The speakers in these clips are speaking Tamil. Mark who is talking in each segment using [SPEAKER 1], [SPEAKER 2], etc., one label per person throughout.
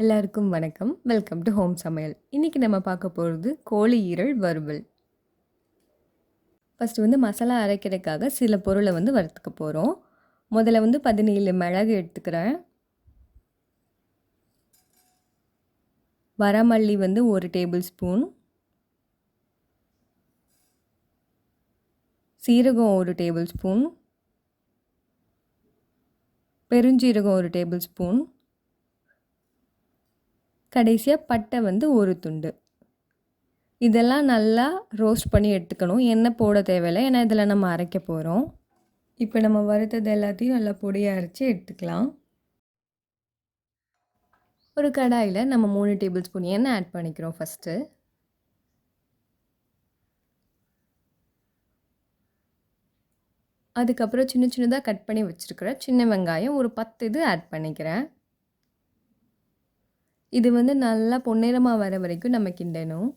[SPEAKER 1] எல்லாருக்கும் வணக்கம். வெல்கம் டு ஹோம் சமையல் இன்றைக்கி நம்ம பார்க்க போகிறது கோழி ஈரல் வறுவல். ஃபஸ்ட்டு வந்து மசாலா அரைக்கிறதுக்காக சில பொருளை வந்து வறுத்துக்க போகிறோம் முதல்ல வந்து பதினேழு மிளகு எடுத்துக்கிறேன். வரமல்லி வந்து ஒரு டேபிள் ஸ்பூன் சீரகம் ஒரு டேபிள் ஸ்பூன் பெருஞ்சீரகம் ஒரு டேபிள் ஸ்பூன் கடைசியாக பட்டை வந்து ஒரு துண்டு. இதெல்லாம் நல்லா ரோஸ்ட் பண்ணி எடுத்துக்கணும். எண்ணெய் போட தேவையில்லை. ஏன்னா இதில் நம்ம அரைக்க போகிறோம் இப்போ நம்ம வறுத்தது எல்லாத்தையும் நல்லா பொடியை அரைச்சி எடுத்துக்கலாம். ஒரு கடாயில் நம்ம மூணு டேபிள் ஸ்பூன் எண்ணெய் ஆட் பண்ணிக்கிறோம் ஃபஸ்ட்டு அதுக்கப்புறம் சின்ன சின்னதாக கட் பண்ணி வச்சுருக்கிற சின்ன வெங்காயம் ஒரு பத்து இது ஆட் பண்ணிக்கிறேன். இது வந்து நல்லா பொன்னிறமாக வர வரைக்கும் நம்ம கிண்டணும்.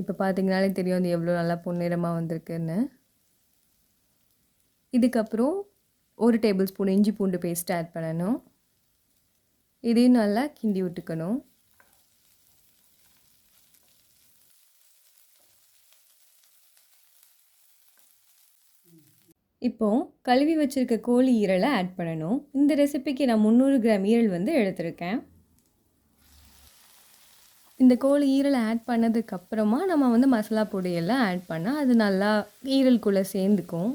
[SPEAKER 1] இப்போ பார்த்தீங்கனாலே தெரியும் அது எவ்வளோ நல்லா பொன்னிறமாக வந்திருக்குன்னு. இதுக்கப்புறம் ஒரு டேபிள் ஸ்பூன் இஞ்சி பூண்டு பேஸ்ட் ஆட் பண்ணணும். இதையும் நல்லா கிண்டி விட்டுக்கணும். இப்போது கழுவி வச்சுருக்க கோழி ஈரலை ஆட் பண்ணணும். இந்த ரெசிபிக்கு நான் முந்நூறு கிராம் ஈரல் வந்து எடுத்திருக்கேன். இந்த கோழி ஈரலை ஆட் பண்ணதுக்கப்புறமா நம்ம வந்து மசாலா பொடியெல்லாம் ஆட் பண்ணால் அது நல்லா ஈரலுக்குள்ளே சேர்ந்துக்கும்.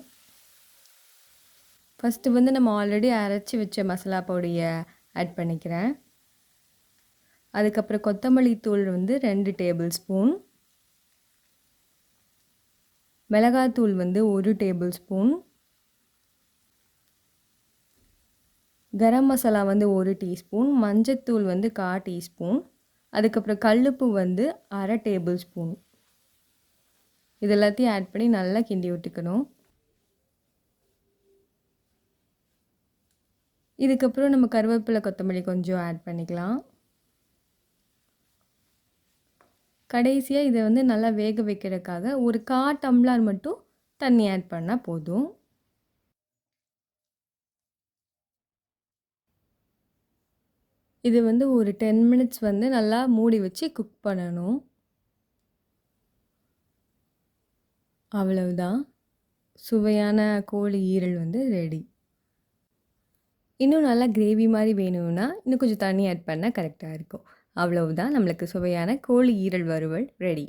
[SPEAKER 1] ஃபஸ்ட்டு வந்து நம்ம ஆல்ரெடி அரைச்சி வச்ச மசாலா பொடியை ஆட் பண்ணிக்கிறேன். அதுக்கப்புறம் கொத்தமல்லி தூள் வந்து ரெண்டு டேபிள் ஸ்பூன் மிளகாத்தூள் வந்து ஒரு டேபிள் ஸ்பூன் கரம் மசாலா வந்து ஒரு டீஸ்பூன் மஞ்சத்தூள் வந்து கா டீஸ்பூன் அதுக்கப்புறம் கல்லுப்பு வந்து அரை டேபிள் ஸ்பூன். இது எல்லாத்தையும் ஆட் பண்ணி நல்லா கிண்டி விட்டுக்கணும். இதுக்கப்புறம் நம்ம கருவேப்பிலை கொத்தமல்லி கொஞ்சம் ஆட் பண்ணிக்கலாம். கடைசியாக இதை வந்து நல்லா வேக வைக்கிறதுக்காக ஒரு கா டம்ளர் மட்டும் தண்ணி ஆட் பண்ணால் போதும். இது வந்து ஒரு டென் மினிட்ஸ் வந்து நல்லா மூடி வச்சு குக் பண்ணணும். அவ்வளவுதான். சுவையான கோழி ஈரல் வந்து ரெடி இன்னும் நல்லா கிரேவி மாதிரி வேணும்னா இன்னும் கொஞ்சம் தண்ணி ஆட் பண்ணால் கரெக்டாக இருக்கும். அவ்வளவுதான் நம்மளுக்கு சுவையான கோழி ஈரல் வறுவல் ரெடி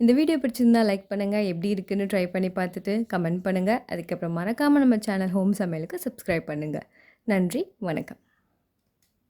[SPEAKER 1] இந்த வீடியோ பிடிச்சிருந்தால் லைக் பண்ணுங்கள் எப்படி இருக்குன்னு ட்ரை பண்ணி பார்த்துட்டு கமெண்ட் பண்ணுங்கள் அதுக்கப்புறம் மறக்காமல் நம்ம சேனல் ஹோம் சமையலுக்கு சப்ஸ்கிரைப் பண்ணுங்கள் நன்றி வணக்கம்.